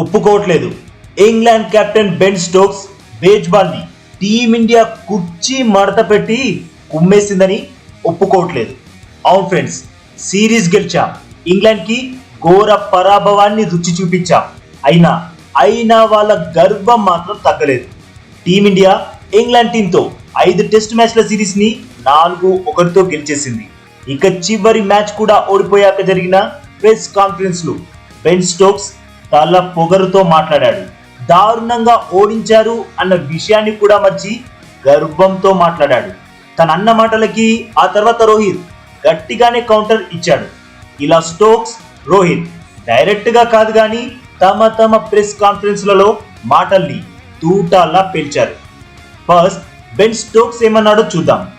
ఒప్పుకోవట్లేదు. England captain Ben Stokes బేజ్బాల్ని team India కుర్చీ మడత పెట్టి కుమ్మేసిందని ఒప్పుకోవట్లేదు. అవును ఫ్రెండ్స్ సిరీస్ గెలిచాం. ఇంగ్లాండ్కి ఘోర పరాభవాన్ని రుచి చూపించాం. అయినా అయినా వాళ్ళ గర్వం మాత్రం తగ్గలేదు. టీమిండియా ఇంగ్లాండ్ టీంతో ఐదు టెస్ట్ మ్యాచ్ల సిరీస్ని నాలుగు ఒకటితో గెలిచేసింది. ఇక చివరి మ్యాచ్ కూడా ఓడిపోయాక జరిగిన ప్రెస్ కాన్ఫరెన్స్లో బెన్ స్టోక్స్ తల పొగరుతో మాట్లాడాడు. దారుణంగా ఓడించారు అన్న విషయాన్ని కూడా మర్చి గర్వంతో మాట్లాడాడు. తన అన్న మాటలకి ఆ తర్వాత రోహిత్ గట్టిగానే కౌంటర్ ఇచ్చాడు. ఇలా స్టోక్స్ రోహిత్ డైరెక్ట్గా కాదు కానీ తమ తమ ప్రెస్ కాన్ఫరెన్స్లలో మాటల్ని తూటాల్లా పేల్చారు. ఫస్ట్ బెన్ స్టోక్స్ ఏమన్నాడో చూద్దాం.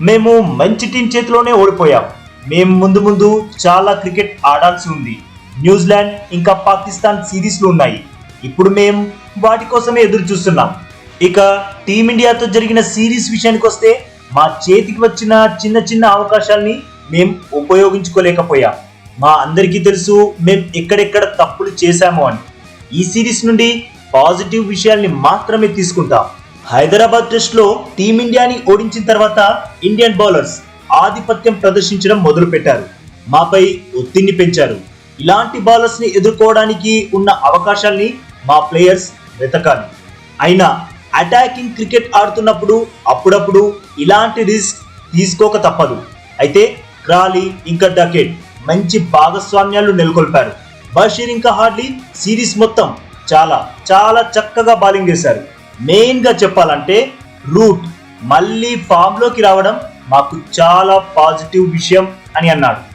మేము మంచి టీం చేతిలోనే ఓడిపోయాం. మేము ముందు ముందు చాలా క్రికెట్ ఆడాల్సి ఉంది. న్యూజిలాండ్ ఇంకా పాకిస్తాన్ సిరీస్లు ఉన్నాయి. ఇప్పుడు మేము వాటి కోసమే ఎదురు చూస్తున్నాం ఇక టీమిండియాతో జరిగిన సిరీస్ విషయానికి వస్తే మా చేతికి వచ్చిన చిన్న చిన్న అవకాశాల్ని మేము ఉపయోగించుకోలేకపోయాం. మా అందరికీ తెలుసు మేము ఎక్కడెక్కడ తప్పులు చేశాము అని. ఈ సిరీస్ నుండి పాజిటివ్ విషయాల్ని మాత్రమే తీసుకుంటాం. హైదరాబాద్ టెస్ట్లో టీమిండియాని ఓడించిన తర్వాత ఇండియన్ బౌలర్స్ ఆధిపత్యం ప్రదర్శించడం మొదలుపెట్టారు. మాపై ఒత్తిడిని పెంచారు. ఇలాంటి బౌలర్స్ని ఎదుర్కోవడానికి ఉన్న అవకాశాల్ని మా ప్లేయర్స్ వెతకాలి. అయినా అటాకింగ్ క్రికెట్ ఆడుతున్నప్పుడు అప్పుడప్పుడు ఇలాంటి రిస్క్ తీసుకోక తప్పదు. అయితే క్రాలీ ఇంకా డకెట్ మంచి భాగస్వామ్యాలు నెలకొల్పారు. బషీర్ ఇంకా హార్డ్లీ సిరీస్ మొత్తం చాలా చాలా చక్కగా బౌలింగ్ చేశారు. మెయిన్గా చెప్పాలంటే రూట్ మళ్ళీ ఫామ్లోకి రావడం మాకు చాలా పాజిటివ్ విషయం అని అన్నాడు.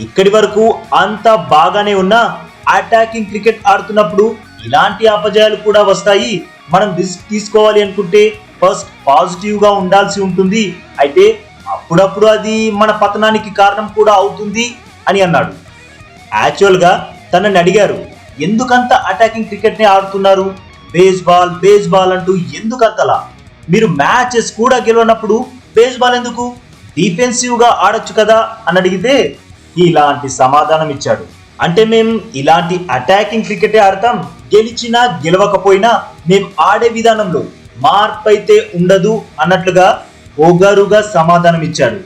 ఇక్కడి వరకు అంతా బాగానే ఉన్నా అటాకింగ్ క్రికెట్ ఆడుతున్నప్పుడు ఇలాంటి అపజయాలు కూడా వస్తాయి. మనం రిస్క్ తీసుకోవాలి అనుకుంటే ఫస్ట్ పాజిటివ్గా ఉండాల్సి ఉంటుంది. అయితే అప్పుడప్పుడు అది మన పతనానికి కారణం కూడా అవుతుంది అని అన్నాడు. యాక్చువల్గా తనని అడిగారు ఎందుకంత అటాకింగ్ క్రికెట్ని ఆడుతున్నారు? బేస్బాల్ బేస్బాల్ అంటూ ఎందుకంతలా? మీరు మ్యాచెస్ కూడా గెలవనప్పుడు బేస్బాల్ ఎందుకు? డిఫెన్సివ్గా ఆడొచ్చు కదా? అని అడిగితే ఇలాంటి సమాధానం ఇచ్చాడు అంటే మేము ఇలాంటి అటాకింగ్ క్రికెటే ఆడతాం గెలిచినా గెలవకపోయినా మేము ఆడే విధానంలో మార్పు అయితే ఉండదు అన్నట్లుగా ఒగరుగా సమాధానం ఇచ్చాడు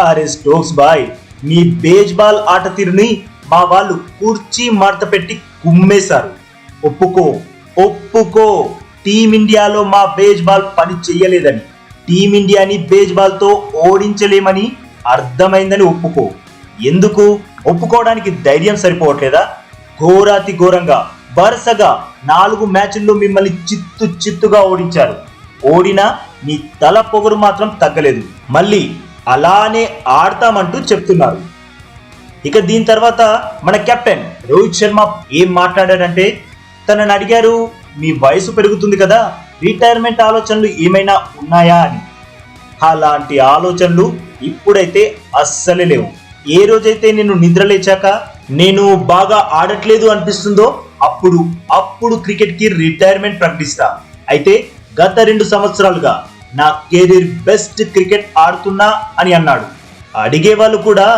అరే స్టోక్స్ బాయ్ మీ బేస్బాల్ ఆట తీరుని మా వాళ్ళు కుర్చీ మడత పెట్టి కుమ్మేశారు. ఒప్పుకో ఒప్పుకో టీమిండియాలో మా బేస్బాల్ పని చెయ్యలేదని టీమిండియాని బేస్బాల్తో ఓడించలేమని అర్థమైందని ఒప్పుకో. ఎందుకు? ఒప్పుకోవడానికి ధైర్యం సరిపోవట్లేదా? ఘోరాతి ఘోరంగా వరుసగా నాలుగు మ్యాచ్ల్లో మిమ్మల్ని చిత్తు చిత్తుగా ఓడించారు. ఓడినా మీ తల పొగరు మాత్రం తగ్గలేదు. మళ్ళీ అలానే ఆడతామంటూ చెప్తున్నారు. ఇక దీని తర్వాత మన కెప్టెన్ రోహిత్ శర్మ ఏం మాట్లాడాడంటే తనని అడిగారు మీ వయసు పెరుగుతుంది కదా రిటైర్మెంట్ ఆలోచనలు ఏమైనా ఉన్నాయా? అని. అలాంటి ఆలోచనలు ఇప్పుడైతే అస్సలే లేవు. ఏ రోజైతే నేను నిద్ర లేచాక నేను బాగా ఆడట్లేదు అనిపిస్తుందో అప్పుడు అప్పుడు క్రికెట్కి రిటైర్మెంట్ ప్రకటిస్తా. అయితే గత రెండు సంవత్సరాలుగా నా కెరీర్ బెస్ట్ క్రికెట్ ఆడుతున్నా అని అన్నాడు. అడిగే వాళ్ళు కూడా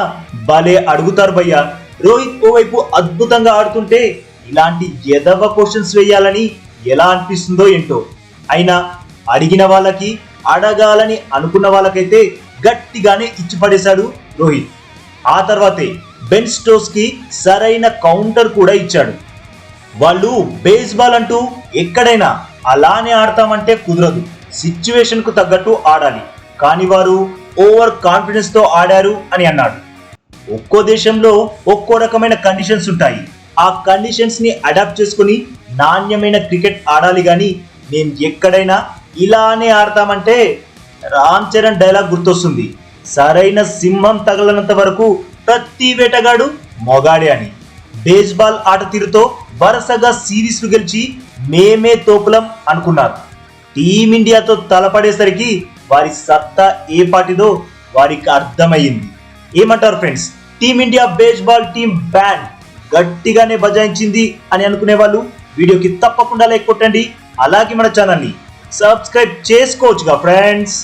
భలే అడుగుతారు భయ్యా. రోహిత్ ఓవైపు అద్భుతంగా ఆడుతుంటే ఇలాంటి ఎదవ క్వశ్చన్స్ వేయాలని ఎలా అనిపిస్తుందో ఏంటో. అయినా అడిగిన వాళ్ళకి అడగాలని అనుకున్న వాళ్ళకైతే గట్టిగానే ఇచ్చిపడేశాడు రోహిత్. ఆ తర్వాతే బెన్ స్టోస్కి సరైన కౌంటర్ కూడా ఇచ్చాడు. వాళ్ళు బేస్బాల్ అంటూ ఎక్కడైనా అలానే ఆడతామంటే కుదరదు. సిచ్యువేషన్కు తగ్గట్టు ఆడాలి. కానీ వారు ఓవర్ కాన్ఫిడెన్స్తో ఆడారు అని అన్నాడు. ఒక్కో దేశంలో ఒక్కో రకమైన కండిషన్స్ ఉంటాయి. ఆ కండిషన్స్ని అడాప్ట్ చేసుకుని నాణ్యమైన క్రికెట్ ఆడాలి కానీ నేను ఎక్కడైనా ఇలానే ఆడతామంటే రామ్ చరణ్ డైలాగ్ గుర్తొస్తుంది. సరైన సింహం తగలనంత వరకు ప్రతి వేటగాడు మొగాడే అని. బేస్బాల్ ఆట తీరుతో వరుసగా సిరీస్లు గెలిచి మేమే తోపులం అనుకున్నారు. టీమిండియాతో తలపడేసరికి వారి సత్తా ఏ పాటిదో వారికి అర్థమయ్యింది. ఏమంటారు friends? Team India baseball team band గట్టిగానే బజాయించింది అని అనుకునే వాళ్ళు వీడియోకి తప్పకుండా లైక్ కొట్టండి. అలాగే మన ఛానల్ని సబ్స్క్రైబ్ చేసుకోవచ్చుగా ఫ్రెండ్స్.